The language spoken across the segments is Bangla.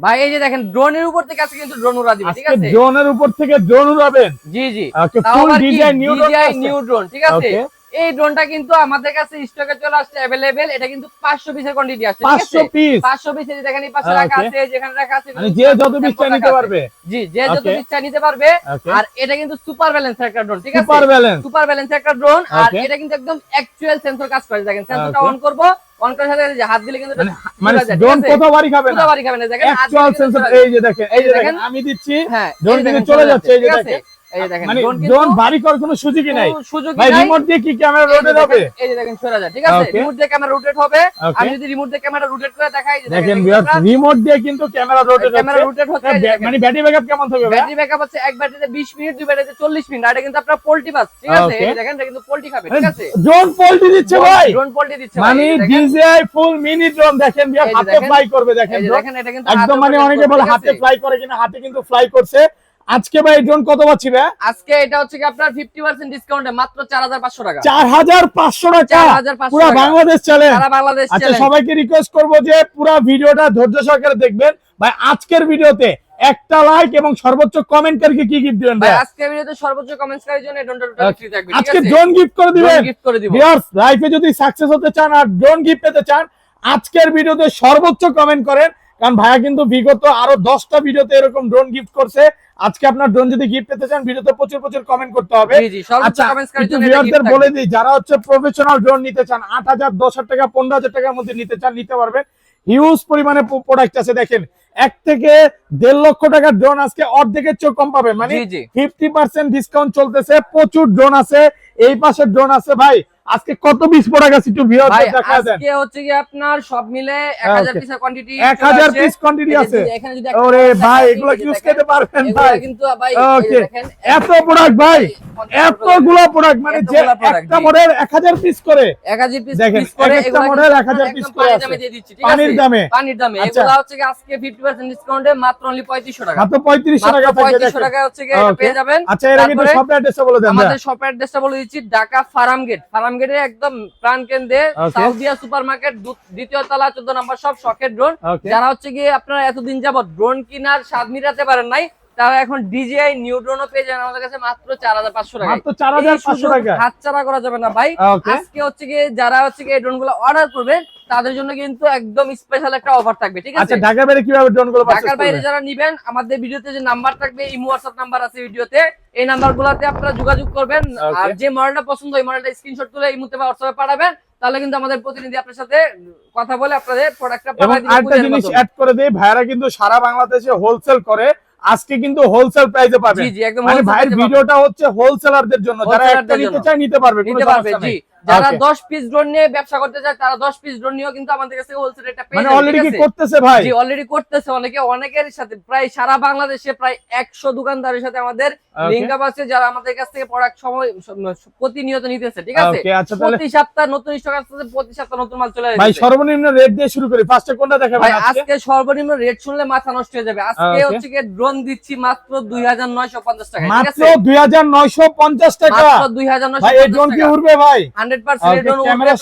ভাই এই যে দেখেন ড্রোনের উপর থেকে আজকে কিন্তু ড্রোন উড়া দিবে ঠিক আছে? ড্রোনের উপর থেকে ড্রোন উড়াবেন? জি জি। ফুল ডিজাইন নিউ ড্রোন ঠিক আছে? এই ড্রোনটা কিন্তু আমাদের কাছে স্টকে চলে আসছে अवेलेबल এটা কিন্তু 500 পিসের কোয়ান্টিটি আছে ঠিক আছে 500 পিস 500 পিস এই যে দেখেন এই পাশে Okay. রাখা আছে যেখানে রাখা আছে মানে যে যত পিস চাই নিতে পারবে জি যে যত Okay. পিস চাই নিতে পারবে ওকে আর এটা কিন্তু সুপার ব্যালেন্স একটা ড্রোন ঠিক আছে সুপার ব্যালেন্স সুপার ব্যালেন্স একটা ড্রোন আর Okay. এটা কিন্তু একদম অ্যাকচুয়াল সেন্সর কাজ করে দেখেন সেন্সরটা Okay. অন করব অন করার সাথে সাথে যে হাত দিলে কিন্তু এটা মানে চলে যায়, ঠিক ড্রোন আছে? কত বাড়ি খাবে না পুরো বাড়ি খাবে না দেখেন হাত দিলে অ্যাকচুয়াল কিন্তু সেন্সর চলে যায়। এই যে দেখেন এই যে এই যে দেখেন দেখেন। আমি দিচ্ছি হ্যাঁ ড্রোন এই যে কিন্তু দেখেন চলে যাচ্ছে, এই যে ঠিক আছে? দেখেন। এই দেখেন মানে ড্রোন ভারী করার কোনো সুযোগই নাই ভাই রিমোট দিয়ে কি ক্যামেরা রোটেট হবে এই যে দেখেন সরে যায় ঠিক আছে রিমোট দিয়ে ক্যামেরা রোটেট হবে আমি যদি রিমোট দিয়ে ক্যামেরা রোটেট করে দেখাই দেখেন রিমোট দিয়ে কিন্তু ক্যামেরা রোটেট ক্যামেরা রোটেট হচ্ছে এই যে ব্যাট- দেখেন। মানে ব্যাটারি ব্যাকআপ কেমন থাকবে ব্যাটারি ব্যাকআপ হচ্ছে এক ব্যাটারিতে 20 মিনিট দুই ব্যাটারিতে 40 মিনিট আর এটা কিন্তু আপনার পোল্ট্রি বাস ঠিক আছে এই দেখেন এটা কিন্তু পোল্ট্রি খাবে ঠিক আছে ড্রোন পোল্টি দিচ্ছে ভাই ড্রোন পোল্ট্রি দিচ্ছে মানে ফুল মিনি ড্রোন দেখেন বিয়ার হাতে। ফ্লাই করবে দেখেন এটা কিন্তু একদম মানে অনেকে বলে হাতে? ফ্লাই করে কিনা হাতে কিন্তু ফ্লাই করছে আজকে ভাই ড্রোন কত পাচ্ছি ভাই আজকে এটা হচ্ছে কি আপনার 50% ডিসকাউন্টে মাত্র 4500 টাকা। চার হাজার পাঁচশো টাকা? 4500 পুরো বাংলাদেশ চ্যালেঞ্জ সারা বাংলাদেশ চলে আচ্ছা সবাইকে রিকোয়েস্ট করব যে পুরো ভিডিওটা ধৈর্য সহকারে দেখবেন। ভাই আজকের ভিডিওতে একটা লাইক এবং সর্বোচ্চ কমেন্টকারীকে কি গিফট দিবেন ভাই আজকে ভিডিওতে সর্বোচ্চ কমেন্টসকারীর জন্য এই ড্রোনটা টোটালি ফ্রি থাকবে আজকে ড্রোন গিফট করে দিবেন। গিফট করে দিব। ভিউয়ার্স লাইফে যদি সাকসেস হতে চান আর ড্রোন গিফট পেতে চান আজকের ভিডিওতে সর্বোচ্চ কমেন্ট করেন। কারণ ভাইয়া কিন্তু বিগত আরও দশটা ভিডিওতে এরকম ড্রোন গিফট করছে। আজকে আপনার ড্রোন যদি গিফট পেতে চান ভিডিওতে প্রচুর প্রচুর কমেন্ট করতে হবে। আচ্ছা ভিউয়ারদের বলে। দিই যারা হচ্ছে প্রফেশনাল ড্রোন নিতে চান আট হাজার দশ হাজার টাকা পনেরো হাজার টাকার মধ্যে নিতে চান নিতে পারবেন। হিউজ পরিমাণে প্রোডাক্ট আছে দেখেন এক থেকে দেড় লক্ষ টাকার ড্রোন আজকে অর্ধেকের চেয়ে কম পাবেন মানে ফিফটি পার্সেন্ট ডিসকাউন্ট চলতেছে প্রচুর ড্রোন আছে এই পাশে ড্রোন আছে। ভাই আজকে কত পিস প্রোডাক্ট আছে একটু ভাই দেখা দেন। আজকে হচ্ছে কি আপনার সব মিলে 1000 Okay. পিসের কোয়ান্টিটি এক হাজার পিস কোয়ান্টিটি আছে। ওরে ভাই এগুলো ইউজ করতে পারবেন ভাই? কিন্তু ভাই. দেখেন, এত প্রোডাক্ট ভাই এতগুলো প্রোডাক্ট মানে যে একটা মডেল এক হাজার পিস করে। 1000 পিস দেখেন, পিস করে একটা এগুলা কিন্তু 1000 একদম piece করে পানির দামে দিয়ে দিচ্ছি ঠিক পানির দামে। পানির দামে। আচ্ছা। হচ্ছে কি আজকে 50% ডিসকাউন্টে মাত্র অনলি 3500 টাকা। মাত্র টাকা থাকবে 3500 টাকা হচ্ছে কি এটা পেয়ে যাবেন। আচ্ছা এর আগে একটু শপ অ্যাড্রেসটা বলে দেন আমাদের শপ অ্যাড্রেসটা বলে দিচ্ছি ঢাকা ফার্ম গেট ফার্ম একদম প্রাণ কেন্দ্রে সাউদিয়া সুপার মার্কেট দ্বিতীয় তলা চোদ্দ নম্বর সব শখের ড্রোন যারা হচ্ছে গিয়ে আপনারা এতদিন যাবত ড্রোন কিনার স্বাদ মিটাতে পারেন নাই তারা এখন ডিজিআই নিউ ড্রোনও পেয়ে যাবেন আমাদের কাছে মাত্র চার হাজার পাঁচশো টাকা মাত্র চার হাজার পাঁচশো টাকা হাতছাড়া করা যাবে না ভাই। আজকে হচ্ছে গিয়ে যারা হচ্ছে গিয়ে ড্রোনগুলো অর্ডার করবে তাদের জন্য কিন্তু একদম স্পেশাল একটা অফার থাকবে ঠিক আচ্ছা আছে ঢাকা বাইরে কীভাবে ড্রোনগুলো ঢাকার বাইরে যারা নিবেন আমাদের ভিডিওতে যে নাম্বার থাকবে ইমো হোয়াটসঅ্যাপ নাম্বার আছে ভিডিওতে এই নাম্বার গুলাতে আপনারা যোগাযোগ করবেন। আর যে মডেলটা পছন্দ ওই মডেলটা স্ক্রিনশট তুলে ইমোতে বা হোয়াটসঅ্যাপে পাঠাবেন তাহলে কিন্তু আমাদের প্রতিনিধি আপনার সাথে কথা বলে আপনাদের প্রোডাক্টটা পাঠিয়ে দিবে আরেকটা জিনিস অ্যাড করে দেই ভাইরা কিন্তু সারা বাংলাদেশে হোলসেল করে আজকে কিন্তু হোলসেল প্রাইসে পাবেন। জি জি একদম মানে ভাইয়ের এ। ভিডিওটা হচ্ছে হোলসেলারদের জন্য যারা একটা নিতে। চায় নিতে পারবে কোনো নিতে পারবে জি। যারা Okay. 10 পিস ড্রোন নিয়ে ব্যবসা করতে চায় তারা 10 পিস ড্রোন নিয়েও কিন্তু আমাদের কাছে হোলসেল রেটটা পেয়ে মানে অলরেডি কি করতেছে ভাই? জি অলরেডি করতেছে। অনেকে অনেকের সাথে প্রায় সারা বাংলাদেশে প্রায় একশো দোকানদারের সাথে আমাদের Okay. আপ আছে যারা আমাদের কাছ থেকে প্রোডাক্ট সময় প্রতিনিয়ত নিতেছে ঠিক আছে? আচ্ছা প্রতি সপ্তাহ নতুন স্টক প্রতি সপ্তাহ নতুন মাল চলে ভাই সর্বনিম্ন রেট দিয়ে শুরু করি। ফার্স্টে কোনটা দেখাবেন ভাই আজকে? সর্বনিম্ন রেট শুনলে মাথা নষ্ট হয়ে যাবে। আজকে হচ্ছে কি ড্রোন দিচ্ছি মাত্র দুই হাজার নয়শো পঞ্চাশ টাকা ঠিক মাত্র আছে? দুই হাজার নয়শো পঞ্চাশ টাকা। মাত্র দুই হাজার ভাই এই ড্রোন কি উঠবে ভাই?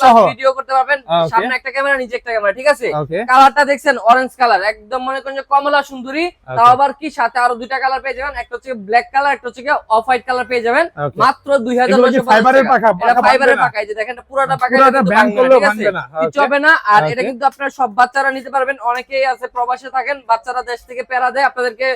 সহ। ভিডিও করতে পারবেন। সামনে একটা ক্যামেরা নিচে একটা ক্যামেরা ঠিক আছে? কালারটা দেখছেন অরেঞ্জ কালার একদম মনে করেন যে কমলা সুন্দরী। তাও আবার কি সাথে আরও দুইটা কালার পেয়ে যাবেন। একটা হচ্ছে ব্ল্যাক কালার একটা হচ্ছে অফ হোয়াইট কালার পেয়ে যাবেন। মাত্র ফাইবারের ফাইবারের পাকা এই যে দেখেন পুরোটা পাকা করলেও? ভাঙবে না কিচ্ছু হবে না। আর এটা কিন্তু আপনার সব বাচ্চারা নিতে পারবেন। অনেকেই আছে প্রবাসে থাকেন বাচ্চারা দেশ থেকে প্যারা দেয়। আপনাদেরকে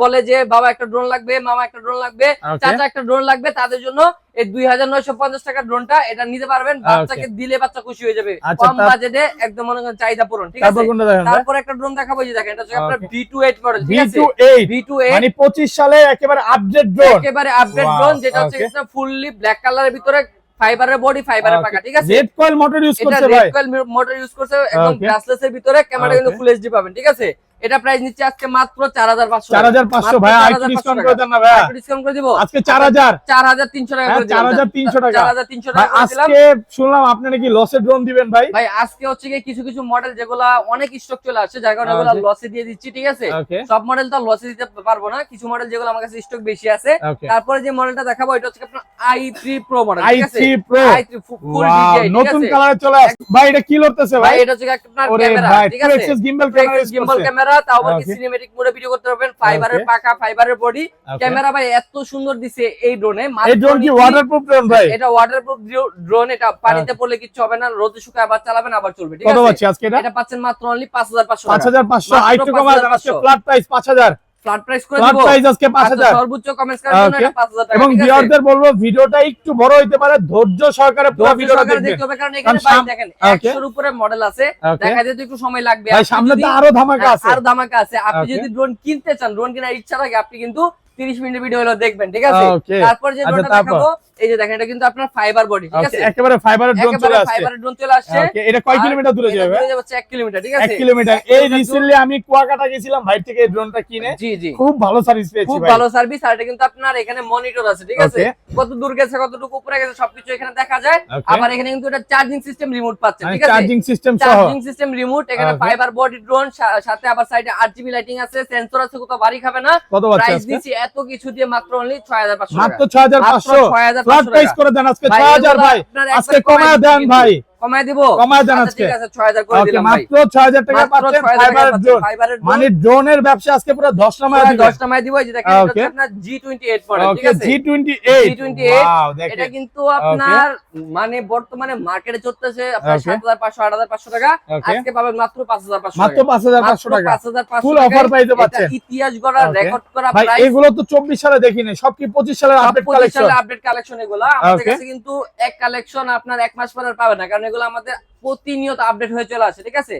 বলে যে বাবা একটা ড্রোন লাগবে মামা একটা ড্রোন লাগবে চাচা একটা ড্রোন লাগবে তাদের জন্য এই দুই হাজার নয়শো পঞ্চাশ টাকার ড্রোনটা এটা নিতে পারবেন বাচ্চাকে দিলে বাচ্চা খুশি হয়ে যাবে। আচ্ছা, কম বাজেটে একদম মনে করেন চাহিদা পূরণ ঠিক আছে? তারপর একটা ড্রোন দেখাবো যে দেখেন এটা হচ্ছে আপনার V two eight model V two eight V two eight মানে পঁচিশ সালে একেবারে আপডেট ড্রোন একেবারে আপডেট ড্রোন যেটা হচ্ছে. ফুললি ব্ল্যাক কালারের ভিতরে ফাইবারের বডি ফাইবারের পাকা ঠিক আছে? রেড কয়েল মোটর ইউজ এটা করছে রেড কয়েল মোটর ইউজ করছে একদম গ্লাসলেস এর ভিতরে ক্যামেরা কিন্তু. ফুল এইচডি পাবেন ঠিক আছে? এটা প্রাইস নিচ্ছে আজকে মাত্র 4500 চার হাজার পাঁচশো ভাই আর ডিসকাউন্ট করে দেন না ভাই। ডিসকাউন্ট করে দিব? আজকে চার হাজার। 4300 টাকা করে চার হাজার তিনশো টাকা। 4300 টাকা আজকে শুনলাম আপনি নাকি লসে ড্রোন দিবেন ভাই। ভাই আজকে হচ্ছে গিয়ে কিছু কিছু মডেল যেগুলা অনেক স্টক চলে আসছে যার কারণে এগুলা লসে দিয়ে দিচ্ছি ঠিক আছে? সব মডেল তো লসে দিতে পারব না। কিছু মডেল যেগুলো আমার কাছে স্টক বেশি আছে। তারপরে যে মডেলটা দেখাবো এটা হচ্ছে আপনার I three pro model I ঠিক আছে? থ্রি প্রো ফুল নতুন কালারে চলে আসছে। ভাই এটা কি লড়তেছে ভাই? ভাই এটা হচ্ছে আপনার ক্যামেরা ঠিক আছে? গিম্বল ক্যামেরা ক্যামেরা তাও আবার কি সিনেমেটিক মোডে ভিডিও করতে পারবেন? ফাইবারের পাকা ফাইবারের বডি ক্যামেরা ভাই এত সুন্দর দিছে এই ড্রোনে এই ড্রোন কি ওয়াটারপ্রুফ ড্রোন ভাই? এটা ওয়াটারপ্রুফ ড্রোন এটা পানিতে পড়লে কিছু হবে না রোদে শুকায় আবার চালাবেন আবার চলবে ঠিক কত আছে? পাচ্ছি আজকে এটা? এটা পাচ্ছেন মাত্র অনলি 5500 পাঁচ টাকা। হাজার পাঁচশো মাত্র আইটু কমার আজকে ফ্ল্যাট প্রাইস পাঁচ হাজার। ফ্ল্যাট প্রাইস করে দিব? প্রাইস আজকে পাঁচ আচ্ছা, হাজার। সর্বোচ্চ কমেন্টস করার জন্য এটা 5000 টাকা এবং ভিউয়ারদের বলব ভিডিওটা একটু বড় হইতে পারে ধৈর্য সহকারে পুরো ভিডিওটা দেখতে হবে কারণ এখানে ভাই দেখেন 100 এর উপরে মডেল আছে দেখা যেতে একটু সময় লাগবে। ভাই সামনে তো আরও ধামাকা আছে। আরও ধামাকা আছে। আপনি যদি ড্রোন কিনতে চান ড্রোন কেনার ইচ্ছা থাকে আপনি কিন্তু 30 মিনিটের ভিডিও হলো দেখবেন ঠিক আছে? তারপরে যে আচ্ছা, ড্রোনটা দেখাবো এই যে দেখেন এটা কিন্তু আপনার ফাইবার বডি ঠিক আছে? একেবারে ফাইবারের ড্রোন চলে আসছে। ফাইবারের ড্রোন চলে আসছে। Okay, এটা কয় কিলোমিটার দূরে যাবে? দূরে যাচ্ছে 1 কিলোমিটার ঠিক আছে? কিলোমিটার। এই রিসেন্টলি আমি কুয়াকাটা গেছিলাম ভাই থেকে এই ড্রোনটা কিনে। জি জি। খুব ভালো সার্ভিস পেয়েছি খুব ভালো সার্ভিস আর এটা কিন্তু আপনার এখানে মনিটর আছে ঠিক আছে? কত দূর গেছে কতটুকু উপরে গেছে সবকিছু এখানে দেখা যায়। আবার এখানে কিন্তু এটা চার্জিং সিস্টেম রিমোট পাচ্ছেন মানে ঠিক আছে? চার্জিং সিস্টেম সহ। চার্জিং সিস্টেম রিমোট এখানে ফাইবার বডি ড্রোন সাথে আবার সাইডে আরজিবি লাইটিং আছে সেন্সর আছে কোথাও বাড়ি খাবে না। কত পাচ্ছে প্রাইস দিচ্ছি এত কিছু দিয়ে মাত্র অনলি 6500 টাকা মাত্র ছয় হাজার পাঁচশো? মাত্র 6500 ফ্ল্যাট প্রাইস করে দেন আজকে ভাই, ছয় হাজার এগুলো ভাই। আজকে কমা দেন ভাই। কমায় দিব। কমায় দেন আচ্ছা, আজকে। ঠিক আছে 6000 করে দিলাম ভাই। মাত্র ছয় হাজার টাকা পাচ্ছেন 6000 টাকা ফাইবারের পাচ্ছেন ড্রোন মানে ড্রোনের ব্যবসা আজকে পুরো দশ নামায় দিবেন 10 টাকায় দিব হচ্ছে আপনার G28 মডেল ঠিক আছে? জি টোয়েন্টি এইট G28 এটা কিন্তু আপনার মানে বর্তমানে মার্কেটে চলতেছে আপনার 7500 8500 টাকা। আজকে পাবেন মাত্র 5500 মাত্র টাকা। পাঁচ হাজার পাঁচশো মাত্র টাকা। 5500 Full টাকায় offer price এটা পাচ্ছেন। ইতিহাস গড়া রেকর্ড করা ভাই এগুলো তো চব্বিশ সালে দেখিনি সব কি পঁচিশ সালের আপডেট কালেকশন আপডেট কালেকশন এগুলো। আমাদের কাছে কিন্তু এক কালেকশন আপনার এক মাস পর পাবেন না কারণ এগুলো আমাদের প্রতিনিয়ত আপডেট হয়ে চলে আসে ঠিক আছে?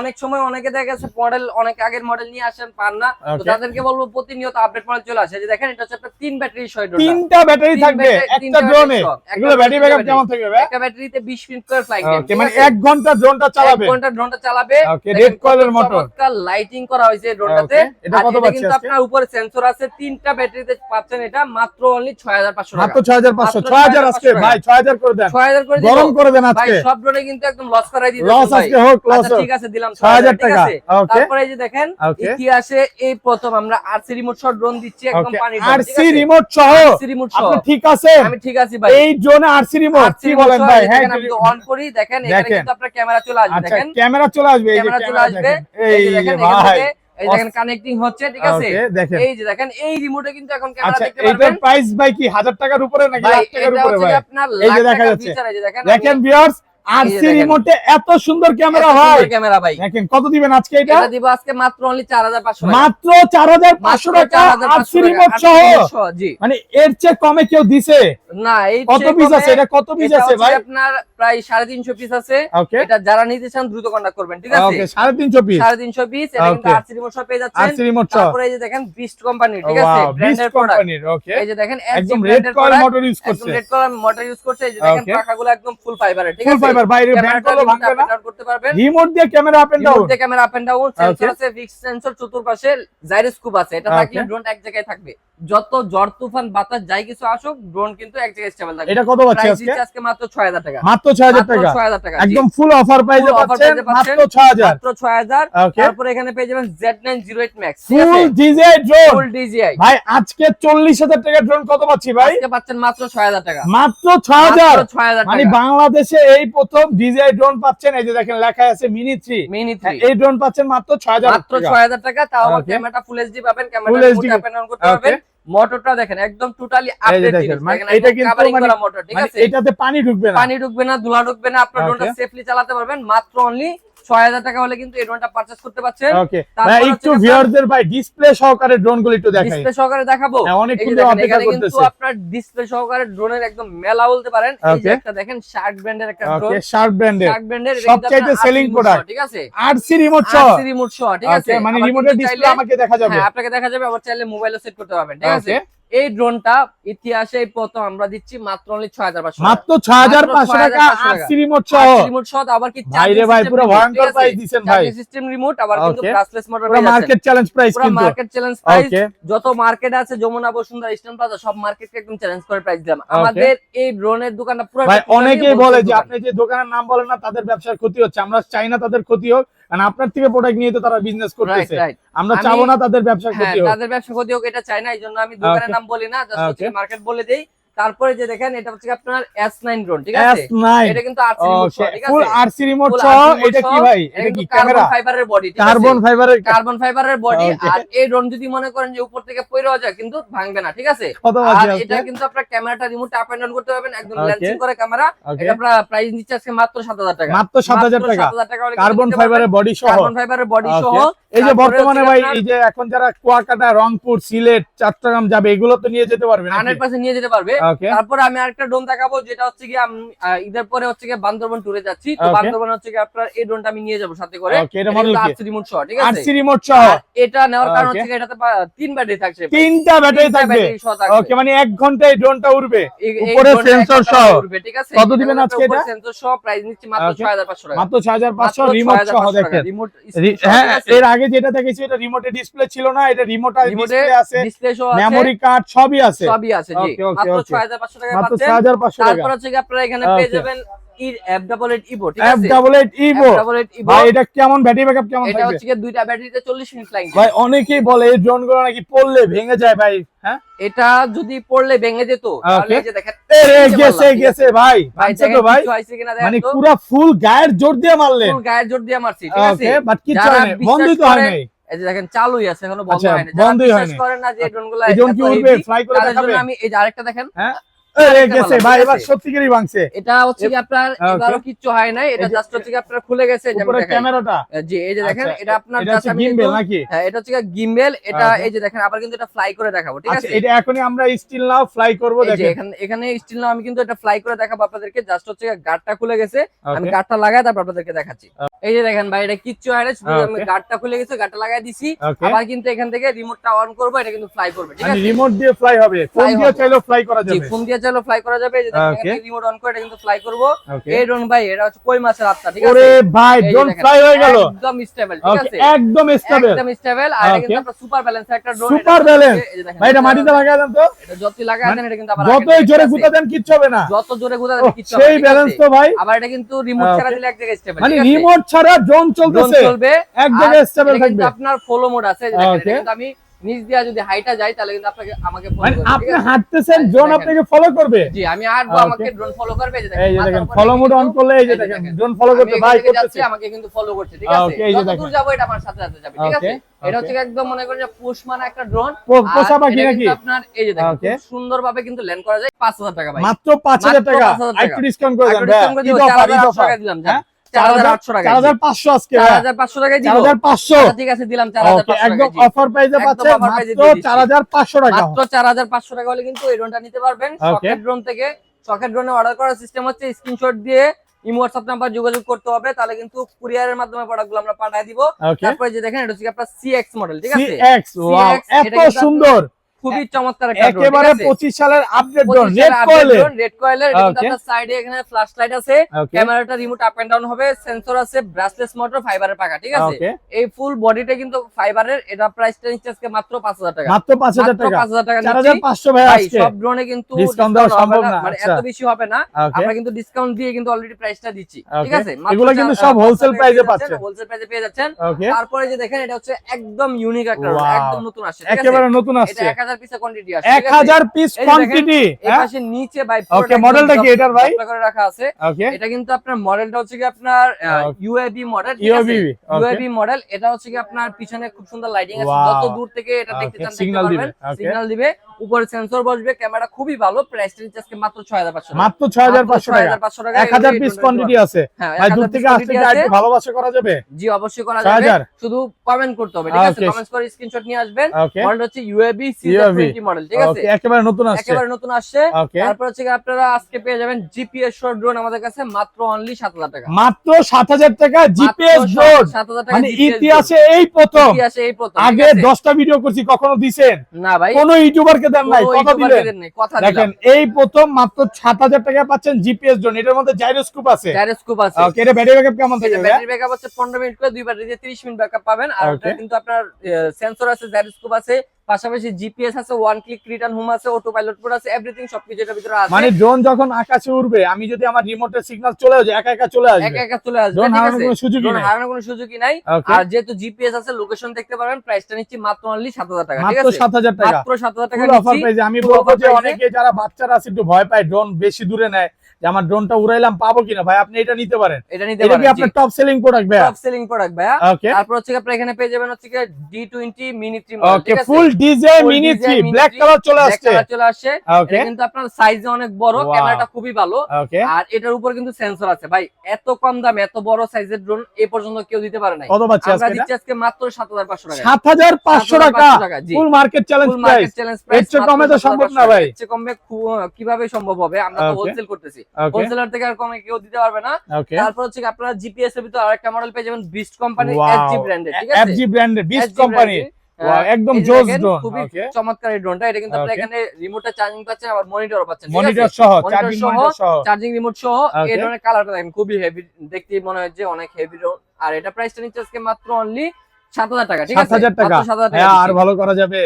অনেক সময় অনেকে দেখা গেছে মডেল অনেক আগের মডেল নিয়ে আসেন পান না। তো তাদেরকে বলব প্রতিনিয়ত আপডেট মডেল চলে আসে। যে দেখেন এটা হচ্ছে তিন ব্যাটারি সহ তিনটা ব্যাটারি থাকবে একটা ড্রোনে এগুলো ব্যাটারি ব্যাকআপ কেমন থাকবে ভাই? একটা ব্যাটারিতে 20 মিনিট করে ফ্লাইট ওকে মানে এক ঘণ্টা ড্রোনটা চালাবে। এক ঘণ্টা ড্রোনটা চালাবে। এর কত motor। চমৎকার লাইটিং করা হয়েছে ড্রোনটাতে এটা কত এটা কিন্তু আপনার উপরে সেন্সর আছে তিনটা ব্যাটারিতে পাচ্ছেন এটা মাত্র অনলি 6500 টাকা। মাত্র ছয় হাজার পাঁচশো মাত্র ছয় হাজার আজকে ভাই ছয় হাজার করে দেন। 6000 করে দিব গরম করে দেন আজকে। ভাই সব ড্রোনে কিন্তু একদম লস করাই দিতে লস আজকে হোক লস আচ্ছা ঠিক আছে দিলাম 6000 টাকা। তারপরে এই যে দেখেন ইতিহাসে এই প্রথম আমরা আরসি রিমোট শট ড্রোন দিচ্ছি একদম পানি আরসি রিমোট সহ? আরসি রিমোট সহ আপনি ঠিক আছেন আমি ঠিক আছি ভাই। এই জোনে আরসি রিমোট কি বলেন ভাই? হ্যাঁ আমি অন করি দেখেন এখানে কিন্তু আপনার ক্যামেরা চলে আসবে আচ্ছা দেখেন। ক্যামেরা চলে আসবে এই যে ক্যামেরা আসবে। দেখেন। এই যে যে দেখেন ভাই এই দেখেন কানেক্টিং হচ্ছে ঠিক আছে? এই যে দেখেন এই রিমোটে কিন্তু এখন ক্যামেরা আচ্ছা দেখতে প্রাইস ভাই কি হাজার টাকার উপরে নাকি ভাই টাকার উপরে ভাই? আপনার এই যে দেখা যাচ্ছে। দেখেন ভিউয়ার্স আরসি সি রিমোটে এত সুন্দর ক্যামেরা হয় ক্যামেরা ভাই। দেখেন কত দিবেন আজকে এটা? এটা দিব আজকে মাত্র অনলি 4500 টাকা। মাত্র চার হাজার পাঁচশো মাত্র টাকা আর সি রিমোট সহ। জি। মানে এর চেয়ে কমে কেউ দিছে? না এই কত পিস আছে? এটা কত পিস আছে ভাই? আপনার প্রায় 350 পিস আছে। এটা যারা নিতে চান দ্রুত কন্টাক্ট করবেন ঠিক আছে? সাড়ে তিনশো পিস 350 পিস এটা কিন্তু আরসি রিমোট সহ পেয়ে যাচ্ছেন। আরসি রিমোট সহ তারপরে এই যে দেখেন বিস্ট কোম্পানি ঠিক আছে? ব্র্যান্ডের প্রোডাক্ট ওকে এই যে দেখেন একদম রেড মোটর ইউজ একদম করছে। রেড কালার মোটর ইউজ করছে। এই যে দেখেন পাখাগুলো একদম ফুল ফাইবারের ঠিক ফুল ফাইবার বাইরে ভাঙবে না। করতে পারবেন। রিমোট দিয়ে camera up and down remote দিয়ে camera up and down sensor আছে সেন্সর চতুর্পাশে জাইরোস্কোপ আছে। এটা থাকলে ড্রোনটা এক জায়গায় থাকবে। যত ঝড় তুফান বাতাস যাই কিছু আসুক ড্রোন কিন্তু এক জায়গায় স্টেবল থাকবে। এটা কত আজকে? আজকে মাত্র 6000 টাকা। মাত্র ছয় হাজার টাকা। 6000 টাকা জি। একদম ফুল অফার প্রাইসে পাচ্ছেন price এ পাচ্ছেন। মাত্র ছয় হাজার। মাত্র 6000 ওকে তারপরে এখানে পেয়ে যাবেন Z908 Max ঠিক ফুল আছে? ড্রোন ফুল DJI ভাই আজকে চল্লিশ হাজার টাকা ড্রোন কত পাচ্ছি ভাই? পাচ্ছেন মাত্র 6000 টাকা। মাত্র ছয় হাজার। মাত্র 6000 মানে বাংলাদেশে এই প্রথম ডিজাই ড্রোন পাচ্ছেন। এই যে দেখেন লেখা আছে মিনি থ্রি মিনি থ্রি এই ড্রোন পাচ্ছেন মাত্র ছয় হাজার মাত্র 6000 টাকা। তাও ক্যামেরাটা ফুল এইচডি পাবেন। HD ফুল করতে পারবেন। মোটরটা দেখেন একদম টোটালি আপডেট মানে দেখেন এটা কিন্তু মানে- করা মোটর ঠিক আছে? এটাতে পানি ঢুকবে না। পানি ঢুকবে না ধুলা ঢুকবে না আপনার ড্রোনটা সেফলি চালাতে পারবেন মাত্র অনলি 6000 টাকা হলে কিন্তু এই ড্রোনটা পারচেজ করতে পারছেন। ওকে ভাই একটু ভিউয়ারদের ভাই ডিসপ্লে সহকারে ড্রোন একটু দেখাই। ডিসপ্লে সহকারে দেখাবো। হ্যাঁ, অপেক্ষা কিন্তু আপনার ডিসপ্লে সহকারে ড্রোনের একদম মেলা বলতে পারেন। এই যে একটা দেখেন শার্ক ব্র্যান্ডের একটা ড্রোন ওকে শার্প ব্র্যান্ডের শার্ক ব্র্যান্ডের সবচাইতে selling product। ঠিক আছে? আরসি রিমোট সহ আরসি রিমোট সহ ঠিক আছে? মানে রিমোটের ডিসপ্লে আমাকে দেখা যাবে। হ্যাঁ আপনাকে দেখা যাবে আবার চাইলে মোবাইলও সেট করতে পারবেন ঠিক আছে? এই ড্রোনটা ইতিহাসে প্রথম আমরা দিচ্ছি মাত্র অনলি 6500 মাত্র ছয় হাজার মাত্র পাঁচশো টাকা 6500 টাকা। রিমোট সহ। রিমোট সহ আবার কি ভাই রে ভাই পুরো ভয়ঙ্কর প্রাইস দিচ্ছেন ভাই। সিস্টেম রিমোট আবার কিন্তু. ব্রাসলেস মোটর পুরো মার্কেট চ্যালেঞ্জ প্রাইস পুরো কিন্তু। মার্কেট চ্যালেঞ্জ প্রাইস যত মার্কেট আছে যমুনা বসুন্ধরা ইস্টার্ন প্লাজা সব মার্কেটকে একদম চ্যালেঞ্জ করে প্রাইস দিলাম। আমাদের এই ড্রোনের দোকানটা পুরো ভাই অনেকেই বলে যে আপনি যে দোকানের নাম বলেন না তাদের ব্যবসার ক্ষতি হচ্ছে। আমরা চাই না তাদের ক্ষতি হোক কারণ আপনার থেকে প্রোডাক্ট নিয়ে তো তারা বিজনেস করতেছে। আমরা আমি- চাবো না তাদের ব্যবসার হ্যাঁ ক্ষতি হোক। তাদের ব্যবসা ক্ষতি হোক এটা চাই না এই জন্য আমি দোকানের নাম বলি না জাস্ট মার্কেট বলে দেই তারপরে যে দেখেন এটা হচ্ছে আপনার S9 ড্রোন ঠিক আছে? S9 এটা কিন্তু আরসি রিমোট সহ, ঠিক ফুল আছে? আরসি রিমোট Full সহ এটা কি ভাই? এটা কি ক্যামেরা? কার্বন ফাইবারের বডি কার্বন ফাইবারের কার্বন ফাইবারের বডি আর এই ড্রোন যদি মনে করেন যে উপর থেকে পড়ে যায় কিন্তু ভাঙবে না ঠিক আছে? আর এটা কিন্তু আপনার ক্যামেরাটা রিমোট আপ এন্ড ডাউন করতে পারবেন একদম ল্যান্সিং করে ক্যামেরা। এটা আপনার প্রাইস নিচ্ছে আজকে মাত্র 7000 টাকা। মাত্র 7000 টাকা। 7000 টাকা হলে কিন্তু কার্বন ফাইবারের বডি সহ। কার্বন ফাইবারের বডি সহ। এই যে বর্তমানে ভাই এই যে এখন যারা কুয়াকাটা রংপুর সিলেট চট্টগ্রাম যাবে এগুলো তো নিয়ে যেতে পারবে নাকি? 100% নিয়ে যেতে পারবে। তারপরে আমি আরেকটা ড্রোন দেখাবো যেটা হচ্ছে কি ঈদের পরে হচ্ছে কি বান্দরবন ট্যুরে যাচ্ছি। তো. বান্দরবন হচ্ছে কি আপনার এই ড্রোনটা আমি নিয়ে যাব সাথে করে। এটা রিমোট সহ ঠিক আছে? আরসি রিমোট সহ। এটা নেওয়ার কারণ হচ্ছে এটাতে তিন ব্যাটারি থাকছে। তিনটা ব্যাটারি থাকবে। ওকে মানে ঘন্টায় ড্রোনটা উড়বে। উপরে একটা সহ। ঠিক আছে? কত দিবেন আজকে এটা? sensor সহ প্রাইস নিচ্ছি মাত্র 6500 টাকা। মাত্র ছয় হাজার পাঁচশো মাত্র রিমোট সহ দেখেন। রিমোট হ্যাঁ এর আগে যেটা দেখেছি এটা রিমোটে ডিসপ্লে ছিল না এটা রিমোট আর ডিসপ্লে আছে। মেমোরি কার্ড সবই আছে। সবই আছে জি। মাত্র. 6500 টাকায় মাত্র পাচ্ছেন। ছয় হাজার পাঁচশো টাকা। তারপর হচ্ছে আপনারা এখানে পেয়ে যাবেন এফ ডাবল এইট ইভো ঠিক F double eight evo double eight evo ভাই এটা কেমন ব্যাটারি ব্যাকআপ কেমন এটা হচ্ছে দুইটা ব্যাটারিতে 40 মিনিট ফ্লাইং ভাই অনেকেই বলে এই ড্রোনগুলো নাকি পড়লে ভেঙে যায় ভাই হ্যাঁ? এটা যদি পড়লে ভেঙে যেত ভাই ভাই মানে পুরো ফুল গায়ের জোর দিয়ে মারলেন। ফুল গায়ের জোর দিয়ে মারছি ঠিক আছে? বাট কিছু বন্ধই তো হয় নাই। এই যে দেখেন চালুই আছে এখনও বন্ধ আচ্ছা, হয়নি। যারা বিশ্বাস। করেন না যে এই ড্রোনগুলো এই ড্রোন কি উড়বে? ফ্লাই করে দেখাবে? আমি এই যে আরেকটা দেখেন হ্যাঁ। গেছে ভাই এবার সত্যিকারই ভাঙছে। এটা হচ্ছে কি আপনার এবারও কিচ্ছু হয় নাই এটা জাস্ট হচ্ছে কি আপনার খুলে গেছে যে আমি উপরে ক্যামেরাটা। জি এই যে দেখেন এটা আপনার এটা আমি গিম্বেল নাকি? হ্যাঁ এটা হচ্ছে গিম্বেল এটা এই যে দেখেন আবার কিন্তু এটা ফ্লাই করে দেখাবো ঠিক আছে? এটা এখনই আমরা স্টিল নাও ফ্লাই করব দেখেন। এখানে এখানে স্টিল নাও আমি কিন্তু এটা ফ্লাই করে দেখাবো আপনাদেরকে জাস্ট হচ্ছে গার্ডটা খুলে গেছে আমি Okay. লাগাই তারপর আপনাদেরকে দেখাচ্ছি। এই যে দেখেন ভাই এটা কিচ্ছু হয় না আমি খুলে গেছে লাগাই দিছি আবার কিন্তু এখান থেকে রিমোটটা অন করব এটা কিন্তু ফ্লাই করবে ঠিক মানে আছে? রিমোট দিয়ে ফ্লাই হবে ফোন দিয়ে চাইলেও ফ্লাই করা যাবে। ফোন দিয়ে চাইলে ফ্লাই করা যাবে যে Okay. রিমোট অন করে এটা কিন্তু ফ্লাই করব। এই ড্রোন ভাই এটা হচ্ছে কই মাছের আত্মা ঠিক আছে? ওরে ভাই ড্রোন ফ্লাই হয়ে গেল। একদম স্টেবল ঠিক আছে? একদম স্টেবল একদম স্টেবল আর এটা কিন্তু আপনার সুপার ব্যালেন্স একটা ড্রোন সুপার ব্যালেন্স ভাই এটা মাটিতে লাগাই দেন তো? এটা যতই লাগায় দেন এটা কিন্তু আবার যতই জোরে গুতা দেন কিচ্ছু হবে না। যত জোরে ওহ, দেন কিচ্ছু হবে না, সেই ব্যালেন্স তো ভাই। আবার এটা কিন্তু রিমোট ছাড়া দিলে এক জায়গায় স্টেবল মানে রিমোট ছাড়া ড্রোন চলতেছে। চলবে। এক জায়গায় স্টেবল থাকবে। আপনার ফলো মোড আছে এটা কিন্তু আমি নিচ দিয়া যদি হাইটা যাই তাহলে কিন্তু আপনাকে আমাকে ফলো মানে করবে আপনি হাঁটতেছেন ড্রোন আপনাকে ফলো করবে? জি আমি হাঁটবো আমাকে ড্রোন ফলো করবে এই যে এই যে দেখেন ফলো মোড অন করলে এই যে দেখেন দেখেন। ড্রোন ফলো করতে ভাই করতেছে। আমাকে কিন্তু ফলো করছে ঠিক আছে? এই যে দেখেন। দূর এটা আমার সাথে সাথে যাবে ঠিক আছে? এটা হচ্ছে একদম মনে করেন যে পোষ মানে একটা ড্রোন পোষা পাখি নাকি? আপনার এই যে দেখেন Okay. সুন্দর ভাবে কিন্তু ল্যান্ড করা যায় 5000 টাকা ভাই। মাত্র পাঁচ হাজার টাকা। 5,000 টাকা। একটু ডিসকাউন্ট করে দেন ভাই discount করে অফার ঈদ 4,800 অফার। টাকা দিলাম হ্যাঁ? আচ্ছা, নিতে পারবেন। থেকে ড্রোনে অর্ডার করার সিস্টেম হচ্ছে স্ক্রিনশট দিয়ে ইমো হোয়াটসঅ্যাপ নাম্বার যোগাযোগ করতে হবে। তাহলে কিন্তু কুরিয়ারের মাধ্যমে প্রোডাক্টগুলো আমরা পাঠিয়ে দিব। তারপরে যে দেখেন এটা হচ্ছে আপনার সিএক্স মডেল ঠিক আছে? এত সুন্দর। খুবই চমৎকার একটা ড্রোন একেবারে পঁচিশ সালের আপডেট ড্রোন রেড কয়েলে রেড কয়েলের এটা সাইডে এখানে ফ্ল্যাশ লাইট আছে ক্যামেরাটা রিমোট আপ এন্ড ডাউন হবে। সেন্সর আছে ব্রাসলেস মোটর ফাইবারের পাকা ঠিক আছে? এই ফুল বডিটা কিন্তু ফাইবারের এটা প্রাইসটা নিচ্ছে আজকে মাত্র 5000 টাকা। মাত্র পাঁচ হাজার মাত্র টাকা। 5000 টাকা চার নিচ্ছি। হাজার পাঁচশো ভাই ভাই আজকে। সব ড্রোনে কিন্তু Discount দেওয়া সম্ভব না, মানে আচ্ছা। এত বেশি হবে না। আমরা কিন্তু ডিসকাউন্ট দিয়ে কিন্তু অলরেডি প্রাইসটা দিচ্ছি। ঠিক. আছে? এগুলো কিন্তু সব price এ পাচ্ছেন। হোলসেল প্রাইসে পেয়ে যাচ্ছেন। তারপরে যে দেখেন এটা হচ্ছে একদম ইউনিক একটা একদম নতুন আসছে একেবারে নতুন আসছে। 1000 পিসের কোয়ান্টিটি আছে? 1000 পিস কোয়ান্টিটি এই পাশে নিচে ভাই ওকে মডেলটা কি এটার ভাই? করে রাখা আছে এটা কিন্তু আপনার মডেলটা হচ্ছে কি আপনার. UAB model UAB. UAB model এটা হচ্ছে কি আপনার পিছনে খুব সুন্দর লাইটিং আছে. যত দূর থেকে এটা দেখতে চান দেখতে দিবে, পারবেন সিগন্যাল দিবে উপরে সেন্সর বসবে ক্যামেরা খুবই ভালো প্রাইসটা নিচ্ছে আজকে মাত্র 6500 মাত্র ছয় হাজার পাঁচশো টাকা। 6500 টাকা এক হাজার পিস কোয়ান্টিটি আছে। হ্যাঁ ভাই দূর থেকে আসতে কি একটু ভালোবাসা করা যাবে? জি অবশ্যই করা যাবে। শুধু কমেন্ট করতে হবে ঠিক আছে? Okay. কমেন্ট করে স্ক্রিনশট নিয়ে আসবেন। মডেল হচ্ছে মডেল ঠিক আছে? একেবারে নতুন আসছে। একেবারে নতুন আসছে। তারপর হচ্ছে আপনারা আজকে পেয়ে যাবেন জিপিএস শর্ট ড্রোন আমাদের কাছে মাত্র অনলি 7000 টাকা। মাত্র সাত হাজার টাকা জিপিএস ড্রোন 7000 টাকা মানে ইতিহাসে এই প্রথম। ইতিহাসে এই প্রথম আগে ঠিক আছে? দশটা ভিডিও করছি কখনো দিছেন? না ভাই। কোন ইউটিউবারকে দেন নাই কোনো দিলেন। কথা দেখেন এই প্রথম মাত্র সাত হাজার টাকা পাচ্ছেন জিপিএস ড্রোন এটার মধ্যে জাইরোস্কোপ আছে। জাইরোস্কোপ আছে। ওকে এটা ব্যাটারি ব্যাকআপ কেমন থাকে? ব্যাটারি ব্যাকআপ হচ্ছে 15 মিনিট করে দুই ব্যাটারি দিয়ে 30 মিনিট ব্যাকআপ পাবেন। আর এটা কিন্তু আপনার সেন্সর আছে জাইরোস্কোপ আছে। পাশাপাশি জিপিএস আছে ওয়ান ক্লিক রিটার্ন হোম আছে অটো পাইলট মোড আছে এভরিথিং সবকিছু এটার ভিতরে আছে। মানে ড্রোন যখন আকাশে উড়বে আমি যদি আমার রিমোটের সিগন্যাল চলে যায় একা একা চলে আসবে। একা একা চলে আসবে ড্রোন হারানোর কোনো ড্রোন নেই। হারানোর কোনো সুযোগই নাই। আর যেহেতু জিপিএস আছে লোকেশন দেখতে পারবেন প্রাইসটা নিচ্ছি মাত্র অনলি সাত হাজার টাকা ঠিক আছে? সাত হাজার টাকা। মাত্র সাত হাজার টাকা ফুল অফার নিচ্ছি। আমি বলব যে অনেকে যারা বাচ্চারা আছে একটু ভয় পায় ড্রোন বেশি দূরে নেয় যে আমার ড্রোনটা উড়াইলাম পাবো কিনা? ভাই আপনি এটা নিতে পারেন। এটা নিতে এটা পারেন আপনার টপ সেলিং প্রোডাক্ট ভাই টপ সেলিং প্রোডাক্ট ভাইয়া। ওকে তারপর হচ্ছে আপনারা এখানে পেয়ে যাবেন হচ্ছে D twenty mini three okay full DJI mini DJI 3 black colour চলে আসছে। চলে আসছে। এটা কিন্তু আপনার সাইজে অনেক বড় ক্যামেরাটা খুবই ভালো। আর এটার উপর কিন্তু সেন্সর আছে। ভাই এত কম দামে এত বড় সাইজের ড্রোন এ পর্যন্ত কেউ দিতে পারে নাই। কত আমরা আজকে দিচ্ছি আজকে মাত্র সাত হাজার পাঁচশো টাকা। 7500 টাকা। 7500 টাকা, full market challenge full price market challenge এর চেয়ে কমে তো সম্ভব না ভাই। এর চেয়ে কমে কীভাবে সম্ভব হবে? আমরা তো হোলসেল করতেছি। হোলসেলার থেকে আর কমে কেউ দিতে পারবে না। তারপর হচ্ছে আপনারা জিপিএস এর ভিতর আরেকটা মডেল পেয়ে যাবেন বিস্ট কোম্পানির ওয়াও এসজি ব্র্যান্ডের ঠিক আছে? এফজি ব্র্যান্ডের বিস্ট কোম্পানি একদম জোস খুবই চমৎকার এই ড্রোনটা এটা কিন্তু. এখানে রিমোটে চার্জিং পাচ্ছেন আবার মনিটরও পাচ্ছেন মনিটর সহ চার্জিং মনিটর সহ চার্জিং রিমোট সহ এই ধরনের কালারটা দেখেন খুবই হেভি দেখতে মনে হয় যে অনেক হেভি ড্রোন আর এটা প্রাইসটা নিচ্ছে আজকে মাত্র অনলি সাত হাজার টাকা ঠিক আছে? 7000 টাকা। হ্যাঁ আর টাকা ভালো করা যাবে।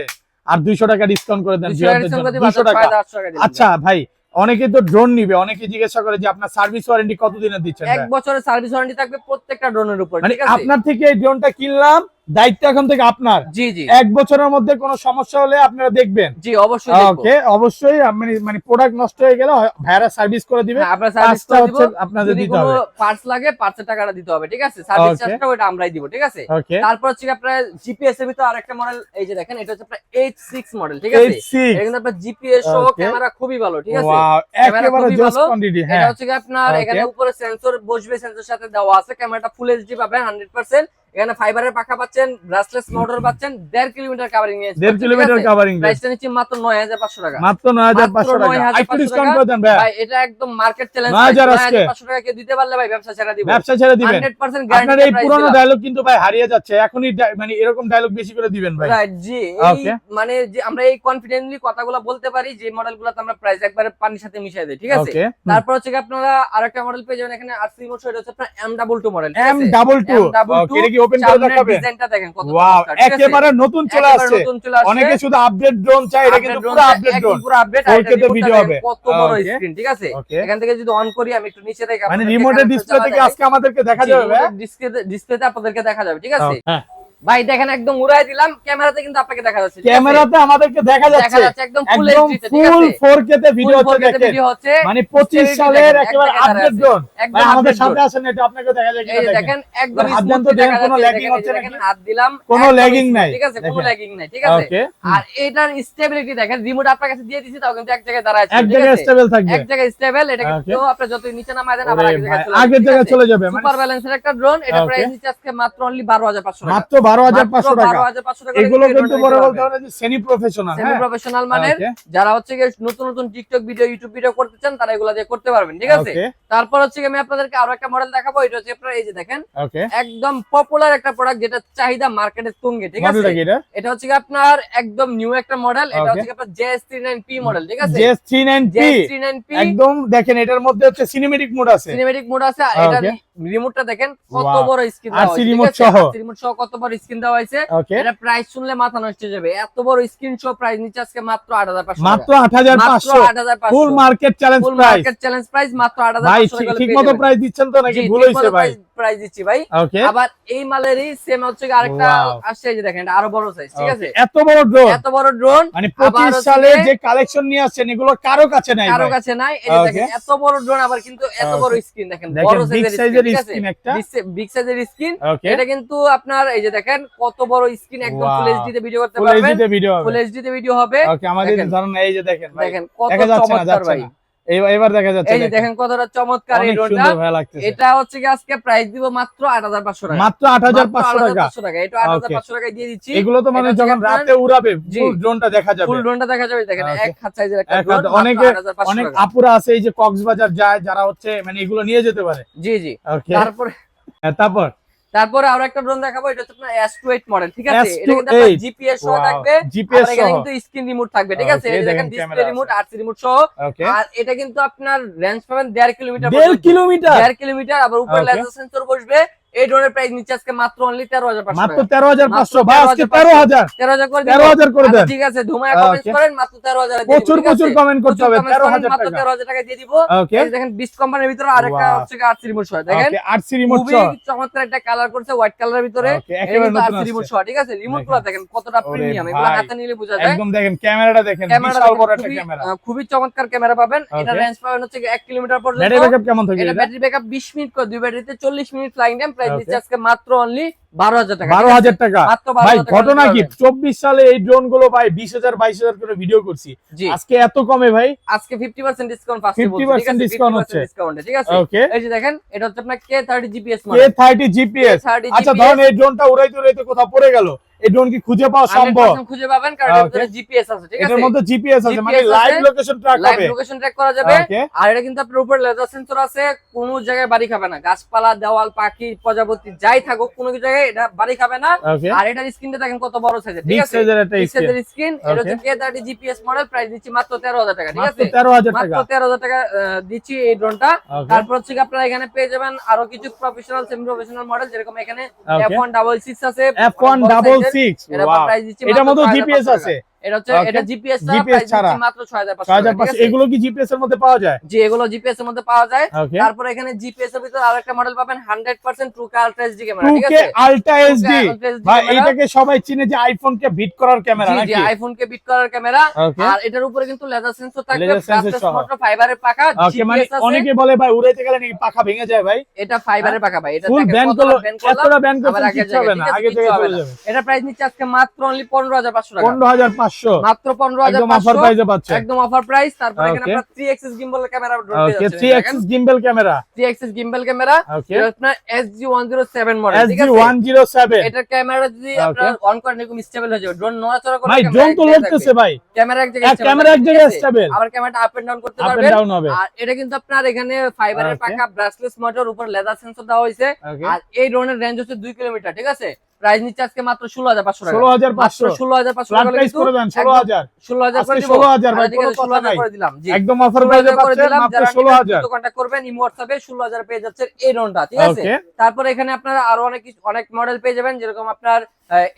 আর 200 টাকা ডিসকাউন্ট করে দেন 200 টাকা discount করে দিই, 200 টাকা। মাত্র 5,800 টাকা দিলাম। আচ্ছা ভাই অনেকে তো ড্রোন নিবে অনেকে জিজ্ঞাসা করে যে আপনার সার্ভিস ওয়ারেন্টি কতদিনের দিচ্ছেন এক বছরের সার্ভিস ওয়ারেন্টি থাকবে প্রত্যেকটা ড্রোনের উপর মানে আপনার থেকে এই ড্রোনটা কিনলাম দায়িত্ব এখন থেকে আপনার। জি জি। এক বছরের মধ্যে কোনো সমস্যা হলে আপনারা দেখবেন। জি অবশ্যই ওকে অবশ্যই মানে মানে প্রোডাক্ট নষ্ট হয়ে গেলে ভাইরা সার্ভিস করে দিবে। হ্যাঁ, আমরা সার্ভিস করে দিব। হচ্ছে আপনাদের দিতে হবে। পার্টস লাগে পার্টসের টাকাটা দিতে হবে ঠিক আছে? সার্ভিস. চার্জটা ওটা আমরাই দিব ঠিক আছে? তারপর হচ্ছে আপনার জিপিএস এর ভিতর আরেকটা মডেল এই যে দেখেন এটা হচ্ছে আপনার H6 মডেল ঠিক আছে? এটা কিন্তু আপনার জিপিএস সহ ক্যামেরা খুবই ভালো ঠিক আছে? ওয়াও একেবারে খুবই জোস ভালো। কোয়ান্টিটি এটা হ্যাঁ। হচ্ছে কি আপনার এখানে উপরে সেন্সর বসবে সেন্সর সাথে দেওয়া আছে ক্যামেরাটা ফুল এইচডি পাবেন 100% এখানে ফাইবারের পাখা পাচ্ছেন ব্রাসলেস মোটর পাচ্ছেন 1.5 কিলোমিটার কভারিং নিয়ে দেড় কিলোমিটার কাভারিং প্রাইসটা নিচ্ছে মাত্র 9500 টাকা। মাত্র নয় হাজার পাঁচশো মাত্র টাকা। 9,500 ডিসকাউন্ট করে দেন ভাই। এটা একদম মার্কেট চ্যালেঞ্জ 9,000 আজকে। 9500 টাকা কেউ দিতে পারলে ভাই ব্যবসা ছেড়ে দিব। ব্যবসা ছেড়ে দিবেন। 100% আপনার এই পুরনো ডায়লগ কিন্তু ভাই হারিয়ে যাচ্ছে। এখনই মানে এরকম ডায়লগ বেশি করে দিবেন ভাই। রাইট জি মানে যে আমরা এই কনফিডেন্টলি কথাগুলো বলতে পারি যে মডেলগুলোতে আমরা প্রাইস একবারে পানির সাথে মিশিয়ে দেই ঠিক আছে? তারপর হচ্ছে আপনারা আরেকটা মডেল পেয়ে যাবেন এখানে আরসি মোটর এটা হচ্ছে আপনার M double two model M double two M22 এটা কি ওপেন করে দেখাবে। ডিজাইনটা দেখেন কত ওয়াও? একেবারে নতুন চলে আসছে। অনেকে শুধু আপডেট ড্রোন চাই এটা কিন্তু পুরো আপডেট ড্রোন পুরো আপডেট 4K তে video হবে। কত বড় স্ক্রিন ঠিক আছে? এখান থেকে যদি অন করি আমি একটু নিচে থেকে মানে রিমোটের ডিসপ্লে থেকে আজকে আমাদেরকে দেখা যাবে ডিসপ্লে ডিসপ্লেতে আপনাদেরকে দেখা যাবে ঠিক আছে? হ্যাঁ। ভাই দেখেন একদম উড়াই দিলাম। ক্যামেরাতে কিন্তু আপনাকে দেখা যাচ্ছে ক্যামেরাতে আমাদেরকে দেখা যাচ্ছে। যাচ্ছে একদম ফুল একদম এইচডি ঠিক ফুল 4K তে ভিডিও হচ্ছে 4K তে দেখেন। ভিডিও হচ্ছে। মানে 25 সালের একেবারে এক আপডেট আছে। একদম ভাই আমাদের সাথে। আছেন এটা আপনাকে দেখা যায় এই দেখেন। একদম হাত তো দেখেন কোনো যাচ্ছে, দেখেন, হচ্ছে যে দেখেন, হাত দিলাম কোনো smooth, নাই, ঠিক আছে কোনো ল্যাগিং নাই ঠিক আছে? আর এটার স্টেবিলিটি দেখেন রিমোট আপনার কাছে দিয়ে দিছি তাও কিন্তু এক জায়গায় দাঁড়ায় আছে এক জায়গায় স্টেবল থাকবে। এক জায়গায় স্টেবল এটা কিন্তু আপনি যত নিচে নামায় দেন আবার আগের জায়গায় চলে আগের জায়গায় চলে যাবে মানে সুপার ব্যালেন্সের একটা ড্রোন এটা প্রাইস নিচ্ছে আজকে মাত্র অনলি 12500 টাকা। মাত্র বারো হাজার পাঁচশো টাকা। 12500 এগুলো কিন্তু বড় বলতে হবে যে সেমি প্রফেশনাল সেমি প্রফেশনাল মানের যারা হচ্ছে নতুন নতুন টিকটক ভিডিও ইউটিউব ভিডিও করতে চান তারা এগুলো দিয়ে করতে পারবেন ঠিক আছে? তারপর হচ্ছে আমি আপনাদেরকে আরও একটা মডেল দেখাবো এটা হচ্ছে আপনার এই যে দেখেন একদম পপুলার একটা প্রোডাক্ট যেটা চাহিদা মার্কেটে তুঙ্গে ঠিক আছে? এটা? হচ্ছে আপনার একদম নিউ একটা মডেল এটা. হচ্ছে আপনার JS39P মডেল ঠিক আছে? JS39P JS39P একদম দেখেন এটার মধ্যে হচ্ছে সিনেমেটিক মোড আছে। সিনেমেটিক মোড আছে আর এটা. রিমোটটা দেখেন কত বড় স্ক্রিন remote সহ। রিমোট সহ কত বড় স্ক্রিন দেওয়া হয়েছে। এটা প্রাইস শুনলে মাথা নষ্ট হয়ে যাবে। এত বড় স্ক্রিন প্রাইস নিচ্ছে আজকে মাত্র 8500 মাত্র টাকা। আট হাজার পাঁচশো। 8500 full market challenge full market challenge price মাত্র ভাই 8500 টাকা ঠিক মতো প্রাইস দিচ্ছেন তো নাকি? ভুল ভাই। প্রাইস দিচ্ছি ভাই। আবার এই মালেরই সেম হচ্ছে আরেকটা আসছে এই যে দেখেন এটা আরও বড় সাইজ ঠিক আছে? এত বড় ড্রোন এত বড় ড্রোন মানে আবার পঁচিশ হচ্ছে সালে যে- কালেকশন নিয়ে আসছেন এগুলো কারও কাছে নাই কারও কাছে নাই। এই দেখেন এত বড় ড্রোন আবার কিন্তু এত বড় স্ক্রিন দেখেন বড় সাইজের স্ক্রিন একটা। বিগ সাইজের স্ক্রিন এটা কিন্তু আপনার এই যে দেখেন কত বড় স্ক্রিন একদম ফুল এইচডি তে ভিডিও করতে ফুল এইচডি তে ভিডিও ফুল এইচডি তে ভিডিও হবে। ওকে আমাদের দেখেন। ধরুন এই যে দেখেন দেখেন কত চমৎকার ভাই। এবার দেখা যাচ্ছে এই যে দেখেন। দেখেন কতটা চমৎকার এই ড্রোনটা এটা হচ্ছে কি আজকে প্রাইস দিব মাত্র 8500 টাকা। মাত্র আট হাজার মাত্র পাঁচশো টাকা। 8500 টাকা। এটা 8500 টাকায় দিয়ে দিচ্ছি। এগুলো তো মানে যখন রাতে উড়াবে। ফুল ড্রোনটা দেখা যাবে। ফুল ড্রোনটা দেখা যাবে দেখেন এক হাত সাইজের একটা ড্রোন অনেকে- অনেক আপুরা আছে এই যে কক্সবাজার যায় যারা হচ্ছে মানে এগুলো নিয়ে যেতে পারে। জি জি। তারপরে তারপর? তারপরে আরও একটা ড্রোন দেখাবো এটা হচ্ছে আপনার S28 মডেল ঠিক আছে? এটা কিন্তু আপনার জিপিএস সহ থাকবে জিপিএস সহ। কিন্তু স্ক্রিন রিমোট থাকবে ঠিক আছে? দেখেন ডিসপ্লে রিমোট আর আরসি রিমোট সহ। আর এটা কিন্তু আপনার রেঞ্জ পাবেন 1.5 কিলোমিটার 1.5 কিলোমিটার? দেড় কিলোমিটার আবার উপরে. লেজার সেন্সর বসবে এই ড্রোনের প্রাইস নিচ্ছে আজকে মাত্র অনলি তেরো হাজার মাত্র পাঁচশো তেরো হাজার পাঁচশো। মাত্র ভাই আজকে তেরো হাজার তেরো হাজার। করে তেরো হাজার করে আচ্ছা, দেন ঠিক আছে ধুমায় কমেন্ট করেন মাত্র তেরো হাজার প্রচুর প্রচুর কমেন্ট করতে হবে। তেরো হাজার মাত্র টাকা। তেরো হাজার টাকা দিয়ে দিব। এই দেখেন বিশ কোম্পানির ভিতরে আরেকটা. হচ্ছে আট রিমোট সহ দেখেন ওকে আরসি রিমোট খুবই চমৎকার একটা কালার করছে হোয়াইট কালারের ভিতরে। এটা আরসি রিমোট। সহ ঠিক আছে? রিমোটগুলো দেখেন কতটা প্রিমিয়াম এগুলো হাতে নিলে বোঝা যায়। একদম দেখেন ক্যামেরাটা দেখেন ক্যামেরা বিশাল বড় একটা ক্যামেরা। খুবই চমৎকার ক্যামেরা পাবেন। এটা রেঞ্জ পাবেন হচ্ছে এক কিলোমিটার পর্যন্ত। ব্যাটারি ব্যাকআপ কেমন থাকে এটা এটা? ব্যাটারি ব্যাকআপ 20 মিনিট করে দুই ব্যাটারিতে 40 minute flying time price Okay. আজকে মাত্র অনলি 12000 টাকা বারো হাজার টাকা। ভাই ঘটনা কি? চব্বিশ সালে এই ড্রোনগুলো ভাই বিশ হাজার বাইশ হাজার করে ভিডিও করছি। আজকে এত কমে ভাই? আজকে 50% ডিসকাউন্ট ফার্স্টে 50% বলছি ঠিক আছে? discount হচ্ছে। ডিসকাউন্টে ঠিক আছে? এই যে দেখেন এটা হচ্ছে আপনার K30 GPS কে থার্টি জিপিএস K30 আচ্ছা GPS ধরুন এই ড্রোনটা উড়াইতে উড়াইতে কোথাও পড়ে গেল। এই ড্রোন কি খুঁজে পাওয়া সম্ভব? খুঁজে পাবেন কারণ এর ভিতরে জিপিএস আছে ঠিক আছে? এটার মধ্যে জিপিএস আছে মানে live location track live location track করা যাবে। আর এটা কিন্তু আপনার উপরে লেজার সেন্সর আছে কোন জায়গায় বাড়ি খাবে না। গাছপালা দেওয়াল পাখি প্রজাপতি যাই থাকুক কোনো জায়গায় এটা বাড়ি খাবে না। আর এটার স্ক্রিনটা দেখেন কত বড় সাইজের ঠিক আছে? সাইজের স্ক্রিন এটা হচ্ছে. K30 জিপিএস মডেল প্রাইস দিচ্ছি মাত্র 13000 টাকা ঠিক মাত্র আছে? তেরো হাজার মাত্র টাকা। 13000 টাকা দিচ্ছি এই ড্রোনটা তারপর হচ্ছে আপনারা এখানে পেয়ে যাবেন আরও কিছু প্রফেশনাল সেমি প্রফেশনাল মডেল যেরকম এখানে Okay. F1 ডাবল সিক্স আছে। এফ ওয়ান ডাবল size এর। সিক্স এটা এটার মধ্যে জিপিএস আছে। এটা হচ্ছে এটা জিপিএস GPS ছাড়া। মাত্র 6500 ছয় হাজার টাকা ঠিক পাঁচশো আছে? এগুলো কি জিপিএস এর মধ্যে পাওয়া যায়? জি এগুলো জিপিএস এর মধ্যে পাওয়া যায়। ওকে এখানে জিপিএস এর ভিতরে আরেকটা মডেল পাবেন 100% ট্রু আলট্রা এইচডি ক্যামেরা ঠিক আছে? আলট্রা এইচডি ভাই এটাকে সবাই চিনে যে আইফোন কে বিট করার ক্যামেরা জি জি আইফোন কে বিট করার ক্যামেরা আর এটার উপরে কিন্তু লেজার সেন্সর থাকবে ফাইবারের পাকা ওকে মানে অনেকে বলে ভাই উড়াইতে গেলে নাকি পাখা ভেঙে যায় ভাই? এটা ফাইবারের পাকা ভাই এটা ফুল ব্যান করল এতটা ব্যান করতে হবে না আগে থেকে চলে যাবে এটা প্রাইস নিচ্ছে আজকে মাত্র অনলি 15500 টাকা। পনেরো হাজার পাঁচশো। মাত্র 15500 একদম অফার প্রাইসে একদম অফার প্রাইস তারপর এখানে. আপনারা 3 axis gimbal camera okay three axis gimbal camera 3 axis gimbal camera okay আপনার SG107 মডেল ঠিক এসজি ওয়ান জিরো সেভেন এটার ক্যামেরা যদি. আপনারা অন করেন এরকম স্টেবল হয়ে যাবে। ড্রোন নড়াচড়া করে ভাই ড্রোন তো লড়তেছে ভাই। ক্যামেরা এক জায়গায় ক্যামেরা এক জায়গায় স্টেবল আবার ক্যামেরাটা আপ এন্ড ডাউন করতে পারবেন। ডাউন হবে। আর এটা কিন্তু আপনার এখানে ফাইবারের. পাকা ব্রাসলেস মোটর উপর লেদার সেন্সর দেওয়া হয়েছে। আর এই ড্রোনের রেঞ্জ হচ্ছে 2 কিলোমিটার ঠিক আছে? প্রাইস নিচ্ছে আজকে মাত্র ষোলো হাজার পাঁচশো 16500 ফ্ল্যাট টাকা প্রাইস করে দেন ষোলো হাজার। 16000 করে আজকে দিব। 16,000 ভাই, আচ্ছা, ঠিক আছে, কোনো কথা 16,000 নাই। করে দিলাম একদম অফার 16,000 প্রাইসে করে দিলাম যারা ষোলো হাজার। কন্ট্যাক্ট করবেন ইমো হোয়াটসঅ্যাপে 16000 পেয়ে যাচ্ছে এই ড্রোনটা ঠিক আছে? তারপরে এখানে আপনারা আরও অনেক কিছু- অনেক মডেল পেয়ে যাবেন যেরকম আপনার